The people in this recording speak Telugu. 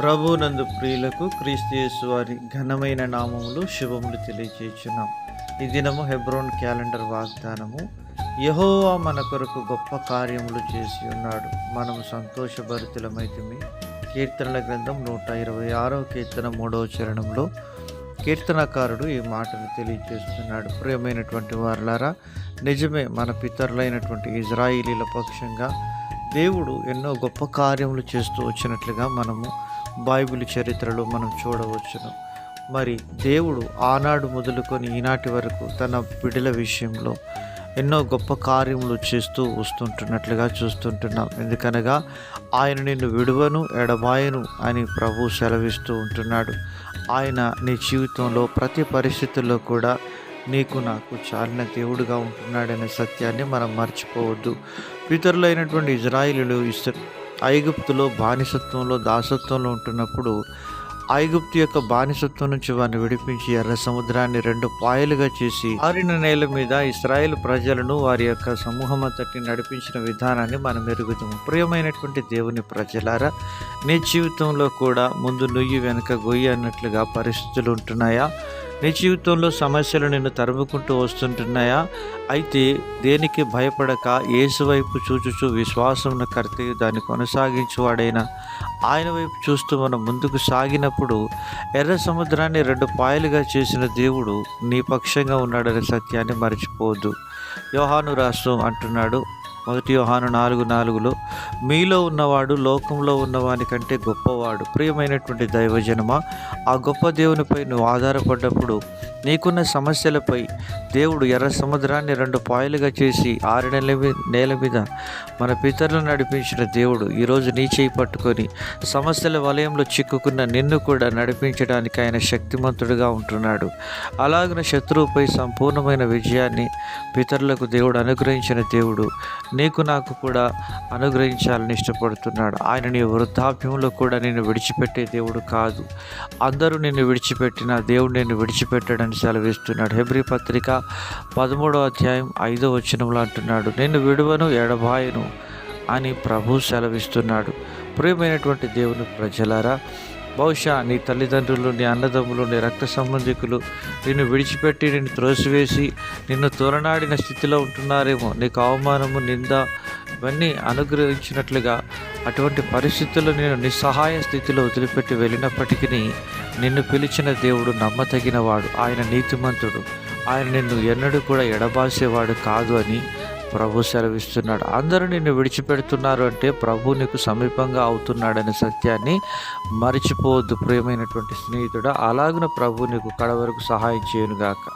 ప్రభు నందు ప్రియులకు క్రీస్తు వారి ఘనమైన నామములు శుభములు తెలియజేస్తున్నాం ఈ దినము హెబ్రోన్ క్యాలెండర్ వాగ్దానము యహోవా మన కొరకు గొప్ప కార్యములు చేసి ఉన్నాడు. మనము సంతోషభరితులమైతిమి. కీర్తనల గ్రంథం నూట ఇరవై ఆరో కీర్తన మూడవ చరణంలో కీర్తనకారుడు ఈ మాటను తెలియజేస్తున్నాడు ప్రియమైనటువంటి వారులారా నిజమే మన పితరులైనటువంటి ఇజ్రాయిలీల పక్షంగా దేవుడు ఎన్నో గొప్ప కార్యములు చేస్తూ వచ్చినట్లుగా మనము బైబిల్ చరిత్రలో మనం చూడవచ్చును. మరి దేవుడు ఆనాడు మొదలుకొని ఈనాటి వరకు తన బిడ్డల విషయంలో ఎన్నో గొప్ప కార్యములు చేస్తూ వస్తుంటున్నట్లుగా చూస్తుంటున్నాం. ఎందుకనగా ఆయన నిన్ను విడువను ఎడబాయను అని ప్రభు సెలవిస్తూ ఉంటున్నాడు. ఆయన నీ జీవితంలో ప్రతి పరిస్థితుల్లో కూడా నీకు నాకు చాలిన దేవుడుగా ఉంటున్నాడనే సత్యాన్ని మనం మర్చిపోవద్దు. పితరులైనటువంటి ఇజ్రాయిలు ఇస్ ఐగుప్తులో బానిసత్వంలో దాసత్వంలో ఉంటున్నప్పుడు ఐగుప్తు యొక్క బానిసత్వం నుంచి వారిని విడిపించి ఎర్ర సముద్రాన్ని రెండు పాయలుగా చేసి ఆరిన నేల మీద ఇస్రాయేల్ ప్రజలను వారి యొక్క సమూహం అంతటిని నడిపించిన విధానాన్ని మనం ఎరుగుతాము ప్రియమైనటువంటి దేవుని ప్రజలారా నీ జీవితంలో కూడా ముందు నుయ్యి వెనుక గొయ్యి అన్నట్లుగా పరిస్థితులు ఉంటున్నాయా? నీ జీవితంలో సమస్యలు నిన్ను తరుముకుంటూ వస్తుంటున్నాయా? అయితే దేనికి భయపడక ఏసువైపు వైపు చూచుచు విశ్వాసమును కర్తే దాన్ని కొనసాగించేవాడైనా. ఆయన వైపు చూస్తూ మనం ముందుకు సాగినప్పుడు ఎర్ర సముద్రాన్ని రెండు పాయలుగా చేసిన దేవుడు నీ పక్షంగా ఉన్నాడనే సత్యాన్ని మర్చిపోవద్దు. యోహాను రాష్ట్రం అంటున్నాడు మొదటి యోహాను నాలుగు నాలుగులో మీలో ఉన్నవాడు లోకంలో ఉన్నవాని కంటే గొప్పవాడు. ప్రియమైనటువంటి దైవజనమా ఆ గొప్ప దేవునిపై నువ్వు ఆధారపడ్డప్పుడు నీకున్న సమస్యలపై దేవుడు ఎర్ర సముద్రాన్ని రెండు పాయలుగా చేసి ఆరు నెల నేల మీద మన పితరులను నడిపించిన దేవుడు ఈరోజు నీ చేయి పట్టుకొని సమస్యల వలయంలో చిక్కుకున్న నిన్ను కూడా నడిపించడానికి ఆయన శక్తిమంతుడిగా ఉంటున్నాడు. అలాగిన శత్రువుపై సంపూర్ణమైన విజయాన్ని పితరులకు దేవుడు అనుగ్రహించిన దేవుడు నీకు నాకు కూడా అనుగ్రహించాలని ఇష్టపడుతున్నాడు. ఆయన నీ వృద్ధాప్యంలో కూడా నిన్ను విడిచిపెట్టే దేవుడు కాదు. అందరూ నిన్ను విడిచిపెట్టిన దేవుడు నిన్ను విడిచిపెట్టాడని సెలవిస్తున్నాడు. హెబ్రి పత్రిక పదమూడో అధ్యాయం ఐదో వచనంలో అంటున్నాడు నేను విడువను ఎడబాయను అని ప్రభు సెలవిస్తున్నాడు. ప్రియమైనటువంటి దేవుని ప్రజలారా బహుశా నీ తల్లిదండ్రులు నీ అన్నదమ్ములు నీ రక్త సంబంధికులు నిన్ను విడిచిపెట్టి నిన్ను త్రోసివేసి నిన్ను తోరనాడిన స్థితిలో ఉంటున్నారేమో. నీకు అవమానము నింద ఇవన్నీ అనుగ్రహించినట్లుగా అటువంటి పరిస్థితుల్లో నేను నిస్సహాయ స్థితిలో వదిలిపెట్టి వెళ్ళినప్పటికీ నిన్ను పిలిచిన దేవుడు నమ్మతగినవాడు. ఆయన నీతిమంతుడు. ఆయన నిన్ను ఎన్నడూ కూడా ఎడబాసేవాడు కాదు అని ప్రభు సెలవిస్తున్నాడు. అందరూ నిన్ను విడిచిపెడుతున్నారు అంటే ప్రభు నీకు సమీపంగా అవుతున్నాడనే సత్యాన్ని మరిచిపోవద్దు ప్రియమైనటువంటి స్నేహితుడు. అలాగిన ప్రభు నీకు కడవరకు సహాయం చేయనుగాక.